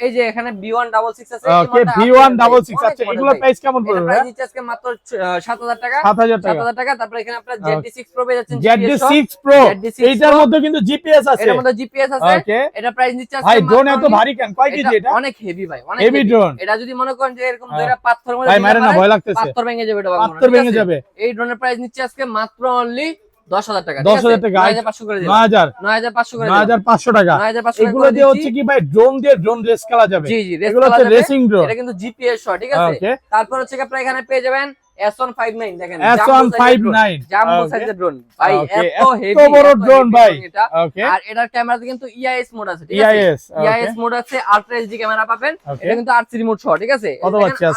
এই যে এখানে B1 ডাবল সিক্স আছে এই ওকে মডেলটা ভি আপনার ওয়ান ডাবল সিক্স অনেক আচ্ছা এগুলো প্রাইস কেমন পড়বে প্রাইস দিচ্ছে আজকে মাত্র সাত হাজার টাকা। সাত হাজার সাত টাকা হাজার টাকা তারপর এখানে আপনার জেড সিক্স প্রো পেয়ে যাচ্ছেন জেড GPS সহ। সিক্স প্রো ZD6 এইটার মধ্যে কিন্তু জিপিএস আছে। এটার মধ্যে জিপিএস আছে। এটা প্রাইস আজকে ভাই ড্রোন এত ভারী কেন? কয় কেজি এটা অনেক হেভি ভাই অনেক হেভি ড্রোন এটা যদি মনে করেন যে এরকম হ্যাঁ। দুইটা পাথর ভাই মারে না ভয় লাগতেছে। পাথর ভেঙে যাবে এটা পাথর ভেঙে যাবে। এই ড্রোনের প্রাইস নিচ্ছে আজকে মাত্র অনলি দশ হাজার টাকা 10,000 নয় হাজার পাঁচশো নয় হাজার নয় হাজার পাঁচশো নয় হাজার পাঁচশো টাকা। নয় হাজার পাঁচশো এগুলো দিয়ে হচ্ছে কি ভাই ড্রোন দিয়ে ড্রোন রেস খেলা যাবে। জি জি এগুলো হচ্ছে রেসিং ড্রোন এটা কিন্তু জিপিএস ঠিক আছে? তারপর হচ্ছে আপনারা এখানে পেয়ে যাবেন। এটা। আর এটার ক্যামেরাতে কিন্তু ইআইএস মোড আছে ইআইএস মোড আছে আলট্রা এইচডি ক্যামেরা পাবেন। এটা কিন্তু আরসি রিমোট সহ ঠিক আছে?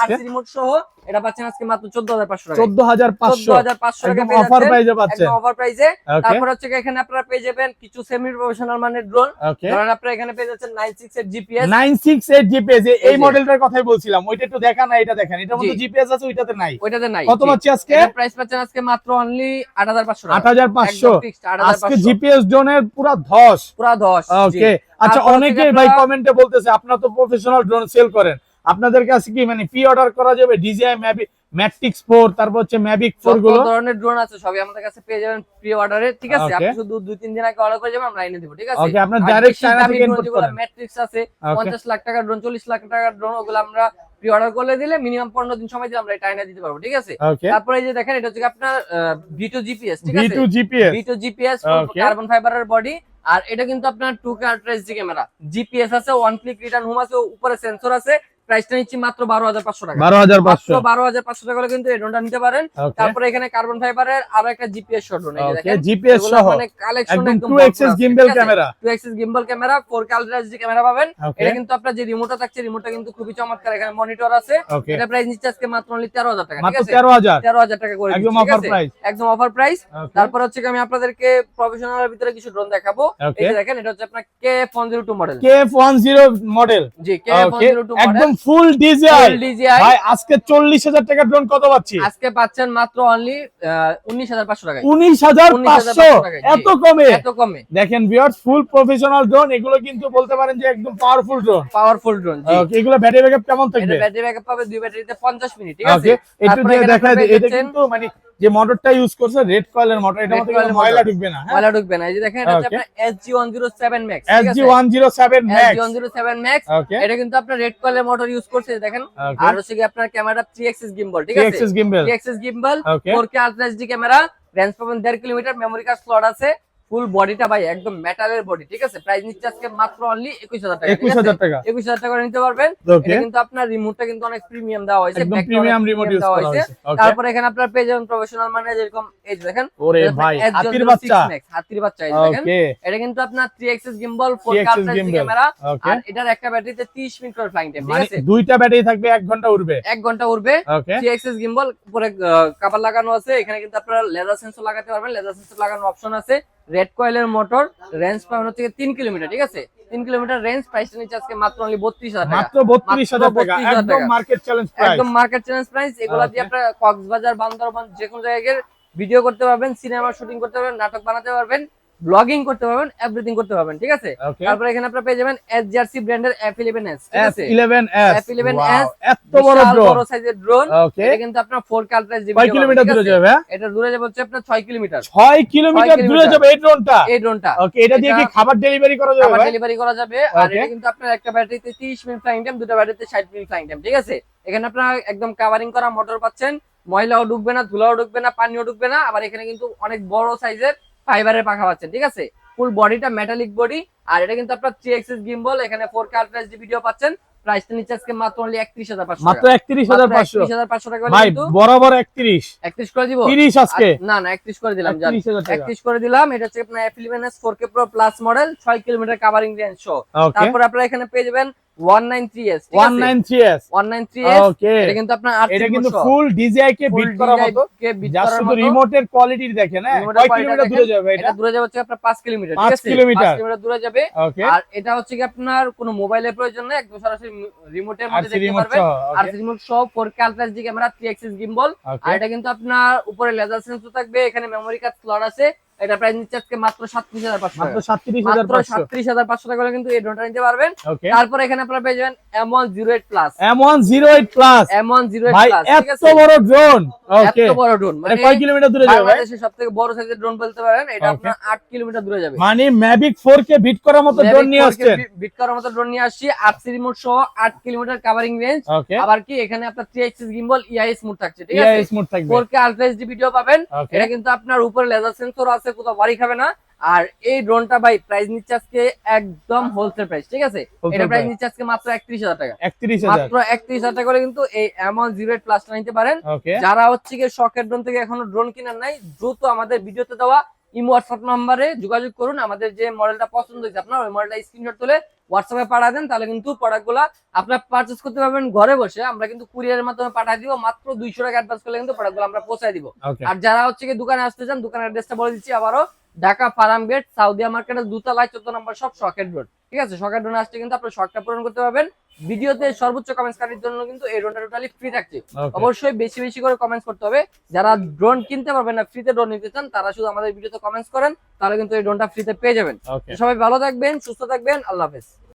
আরসি রিমোট সহ এটা পাচ্ছেন আজকে মাত্র 14500 টাকা চোদ্দ হাজার পাঁচশো। 14500 টাকা একদম অফার প্রাইজে পাচ্ছেন। অফার প্রাইসে তারপর হচ্ছে এখানে আপনারা পেয়ে যাবেন কিছু সেমি প্রফেশনাল মানের ড্রোন ধরেন আপনারা এখানে পেয়ে যাচ্ছেন 96 এর GPS nine six eight GPS এই মডেলটার কথাই বলছিলাম। ওইটা একটু দেখা না এটা দেখেন। এটার মধ্যে জিপিএস আছে ওইটাতে নাই। ওইটাতে নাই। কত পাচ্ছি আজকে? প্রাইস পাচ্ছেন আজকে মাত্র অনলি 8500 আট টাকা। হাজার পাঁচশো। একদম fixed, 8500 আজকে জিপিএস জোনের পুরো ধস। পুরা 10 ওকে আচ্ছা আপনারা- ভাই কমেন্টে বলতেছে আপনারা তো প্রফেশনাল ড্রোন সেল করেন। আপনাদের কাছে কি মানে প্রি অর্ডার করা যাবে? ডিজিআই ম্যাট্রিক্স ফোর তারপর হচ্ছে ম্যাভিক ফোর যতগুলো? ধরনের ড্রোন আছে সবই আমাদের কাছে পেয়ে যাবেন প্রি অর্ডারে ঠিক আছে? আপনি শুধু দুই তিন দিন আগে অর্ডার করে যাবেন আমরা এনে দেব ঠিক আছে? ওকে আপনার ডাইরেক্ট চায়না থেকে ইনপুট করেন। ম্যাট্রিক্স আছে 50 লাখ টাকার ড্রোন 40 লাখ টাকার ড্রোন ওগুলো আমরা প্রি অর্ডার করলে দিলে মিনিমাম 15 দিন সময় দিয়ে আমরা এটা এনে দিতে পারব ঠিক আছে? তারপরে এই যে দেখেন এটা হচ্ছে আপনার V2 জিপিএস ঠিক আছে? Two GPS V2 GPS. Carbon ফাইবারের বডি আর এটা কিন্তু আপনার টু কার্ট্রেজ ক্যামেরা জিপিএস আছে ওয়ান ক্লিক রিটার্ন হোম আছে উপরে সেন্সর আছে প্রাইসটা নিচ্ছি মাত্র 12500 টাকা। বারো হাজার পাঁচশো। টাকা হলে কিন্তু এই ড্রোনটা নিতে পারেন। তারপরে এখানে কার্বন ফাইবারের আরও একটা জিপিএস শট ড্রোন জিপিএস সহ মানে কালেকশন একদম একদম two axis gimbal camera two axis gimbal camera 4K ultra HD camera পাবেন। এটা কিন্তু আপনার যে রিমোটটা থাকছে রিমোটটা কিন্তু খুবই চমৎকার। এখানে মনিটর আছে। এটা প্রাইস নিচ্ছে আজকে মাত্র অনলি 13000 টাকা ঠিক আছে? তেরো হাজার। 13000 টাকা করে একদম অফার প্রাইস একদম অফার প্রাইস তারপর হচ্ছে আমি আপনাদেরকে প্রফেশনালের ভিতরে কিছু ড্রোন দেখাবো। এই দেখেন এটা হচ্ছে আপনার K phone zero two model K F one zero model G K phone okay zero two model একদম ফুল ডিজিআই। ভাই আজকে চল্লিশ হাজার টাকা ড্রোন কত পাচ্ছি? আজকে পাচ্ছেন মাত্র অনলি উনিশ হাজার পাঁচশো টাকায়। উনিশ হাজার 19,500 পাঁচশো টাকা, জি। এত কমে? এত কমে। দেখেন ভিউয়ার্স ফুল প্রফেশনাল ড্রোন এগুলো কিন্তু বলতে পারেন যে একদম পাওয়ারফুল ড্রোন পাওয়ারফুল ড্রোন এগুলো ব্যাটারি ব্যাকআপ কেমন থাকবে? ব্যাটারি ব্যাকআপ পাবে দুই ব্যাটারিতে পঞ্চাশ মিনিট ঠিক আছে? একটু দিয়ে এখানে এটা কিন্তু মানে যে মোটরটা ইউজ করছে রেড কয়েলের মোটর এটা মধ্যে ময়লা ঢুকবে না হ্যাঁ? ময়লা ঢুকবে না। এই যে দেখেন এটা হচ্ছে আপনার SG one zero seven max SG one zero seven SG max one zero seven max এটা কিন্তু আপনার রেড কয়েলের মোটর ইউজ করছে দেখেন। আর হচ্ছে কি আপনার ক্যামেরা 3 এক্সিস গিম্বল ঠিক আছে? Axis gimbal 3 axis gimbal okay four K ultra camera range পাবেন 1.5 কিলোমিটার মেমোরি কার্ড স্লট আছে। ফুল বডিটা ভাই একদম মেটালের বডি ঠিক আছে? প্রাইস নিচ্ছে আজকে মাত্র অনলি একুশ হাজার টাকা একুশ হাজার টাকা। একুশ হাজার টাকা করে নিতে পারবেন। এটা কিন্তু আপনার রিমোটটা কিন্তু অনেক প্রিমিয়াম দেওয়া হয়েছে একদম প্রিমিয়াম রিমোট ইউজ করা হয়েছে। তারপরে এখানে আপনার পেয়ে যাবেন প্রফেশনাল মানে যেরকম এই দেখেন ওরে ভাই হাতির বাচ্চা। হাতির বাচ্চা এই দেখেন। এটা কিন্তু আপনার 3 এক্সিস গিম্বল 4 3 axis ক্যামেরা আর এটার একটা ব্যাটারিতে 30 মিনিট করে ফ্লাইং টাইম ঠিক মানে আছে? দুইটা ব্যাটারি থাকবে এক ঘণ্টা উড়বে। এক ঘণ্টা উঠবে ওকে থ্রি এক্সিস গিম্বল উপরে কাভার লাগানো আছে। এখানে কিন্তু আপনারা লেজার সেন্সর লাগাতে পারবেন। লেজার সেন্সর লাগানোর অপশন আছে। রেড কয়েলের মোটর রেঞ্জ পাবেন হচ্ছে তিন কিলোমিটার ঠিক আছে? তিন কিলোমিটার রেঞ্জ প্রাইস নিচ্ছে আজকে মাত্র অনলি বত্রিশ হাজার মাত্র বত্রিশ হাজার টাকা একদম মার্কেট চ্যালেঞ্জ প্রাইস একদম মার্কেট চ্যালেঞ্জ প্রাইস এগুলো দিয়ে আপনার আপনারা কক্সবাজার বান্দরবান যে কোনো জায়গায় ভিডিও করতে পারবেন সিনেমা শুটিং করতে পারবেন নাটক বানাতে পারবেন। ব্লগিং করতে পারবেন এভরিথিং করতে পারবেন ঠিক আছে? তারপরে এখানে আপনারা পেয়ে যাবেন এস জার্সি ব্র্যান্ডের এফ ইলেভেন এস ঠিক আছে? F11s F11s এত বড় ড্রোন বড় সাইজের ড্রোন এটা কিন্তু আপনার ফোর কালট্রাইজ কয় কিলোমিটার দূরে যাবে? এটা দূরে যাবে হচ্ছে আপনার ছয় কিলোমিটার। 6 কিলোমিটার দূরে যাবে এই ড্রোনটা এই ড্রোনটা ওকে এটা দিয়ে কি খাবার ডেলিভারি করা যাবে ভাই? ডেলিভারি করা যাবে। আর এটা কিন্তু আপনার একটা ব্যাটারিতে 30 মিনিট ফ্লাইং টাইম দুটো ব্যাটারিতে 60 মিনিট ফ্লাইং টাইম ঠিক আছে? এখানে আপনারা একদম কাভারিং করা মোটর পাচ্ছেন। ময়লাও ঢুকবে না ধুলাও ঢুকবে না পানিও ঢুকবে না। আবার এখানে কিন্তু অনেক বড় সাইজের ফাইবারের পাখা পাচ্ছেন ঠিক আছে? ফুল বডিটা মেটালিক বডি আর এটা কিন্তু আপনার থ্রি এক্সিস গিম্বল এখানে four K ultra HD video পাচ্ছেন। প্রাইসটা নিচ্ছে আজকে মাত্র অনলি 31500 মাত্র টাকা 31500 31500 টাকা ভাই বরাবর 31 31 করে দিব? 30 আজকে। না না 31 করে দিলাম জান। 31 করে দিলাম এটা হচ্ছে আপনার F11s 4K Pro Plus model 6 kilometre covering range সহ। ওকে তারপরে আপনারা এখানে পেয়ে যাবেন 193s ঠিক আছে? 193s 193s ওকে এটা কিন্তু আপনার 8 এটা কিন্তু ফুল ডিজিআই কে বিট করার মতো। কে বিট জাস্ট করার শুধু রিমোটের কোয়ালিটি দেখেন হ্যাঁ? কয় কিলোমিটার দূরে যাবে এটা? এটা দূরে যাবে হচ্ছে আপনার 5 কিলোমিটার পাঁচ ঠিক আছে? কিলোমিটার। 5 কিলোমিটার দূরে যাবে। আর এটা হচ্ছে কি আপনার কোনো মোবাইলের প্রয়োজন একদম সরাসরি রিমোটের আর মধ্যে দেখতে পারবেন। আর রিমোট সহ 4K ultra camera 3 axis gimbal আর এটা কিন্তু আপনার উপরে লেজার সেন্সর থাকবে এখানে মেমোরি কার্ড স্লট আছে। এটা প্রাইস নিচ্ছে আজকে মাত্র 37500 মাত্র টাকা। 37500 মাত্র 37500 টাকা কিন্তু এই ড্রোনটা নিতে পারবেন। তারপর এখানে আপনারা পেয়ে যাবেন M108 plus M108 plus M108 ভাই প্লাস এত বড় ড্রোন এত বড় ড্রোন মানে কয় কিলোমিটার দূরে যাবে বাংলাদেশের সবথেকে বড় সাইজের ড্রোন বলতে পারেন এটা আপনার 8 কিলোমিটার দূরে যাবে। মানে ম্যাভিক 4K বিট করার মতো ড্রোন নিয়ে আসছেন। বিট করার মতো ড্রোন নিয়ে আসছি 8 রিমোট সহ 8 কিলোমিটার কভারিং রেঞ্জ আবার কি এখানে আপনার 3 এক্সিস গিম্বল ইআইএস মোড থাকছে ঠিক আছে? ইআই স্মুথ থাকবে 4K আলট্রা এইচডি ভিডিও পাবেন। এটা কিন্তু আপনার উপরে লেজার সেন্সর আছে কোথাও বাড়ি খাবে না। আর এই ড্রোনটা ভাই প্রাইস নিচ্ছে আজকে একদম হোলসেল প্রাইস ঠিক আছে? এটা প্রাইস। নিচ্ছে আজকে মাত্র 31000 টাকা। 31000 মাত্র 31000 টাকা করে কিন্তু এই এমন জিরো প্লাসটা নিতে পারেন। যারা হচ্ছে গিয়ে শখের ড্রোন থেকে এখনও ড্রোন কেনার নাই দ্রুত আমাদের ভিডিওতে দেওয়া ইমো হোয়াটসঅ্যাপ নাম্বারে যোগাযোগ করুন। আমাদের যে মডেলটা পছন্দ হয়েছে আপনার ওই মডেলটা স্ক্রিনশট তুলে হোয়াটসঅ্যাপে পাঠা দেন তাহলে কিন্তু প্রোডাক্টগুলো আপনার পারচেস করতে পারবেন ঘরে বসে। আমরা কিন্তু কুরিয়ারের মাধ্যমে পাঠিয়ে দিব মাত্র দুইশো টাকা অ্যাডভান্স করলে কিন্তু প্রোডাক্টগুলো আমরা পৌঁছায় দিব। আর যারা হচ্ছে দোকানে আসতে চান দোকানের অ্যাড্রেসটা বলে দিচ্ছি আবারও। ঢাকা ফারাম গেট সাউদিয়া মার্কেটের দুতলায় চোদ্দ নম্বর সব শকেট রোড। ঠিক আছে? শকের ড্রোন আসতে কিন্তু আপনার শখটা পূরণ করতে পারবেন। ভিডিওতে সর্বোচ্চ কমেন্টস কাটির জন্য কিন্তু এই ড্রোনটা টোটালি ফ্রি থাকছে। অবশ্যই বেশি বেশি করে কমেন্টস করতে হবে। যারা ড্রোন কিনতে পারবেন না ফ্রিতে ড্রোন নিতে চান তারা শুধু আমাদের ভিডিওতে কমেন্টস করেন তাহলে কিন্তু এই ড্রোনটা ফ্রিতে পেয়ে যাবেন। সবাই ভালো থাকবেন সুস্থ থাকবেন আল্লাহ হাফেজ।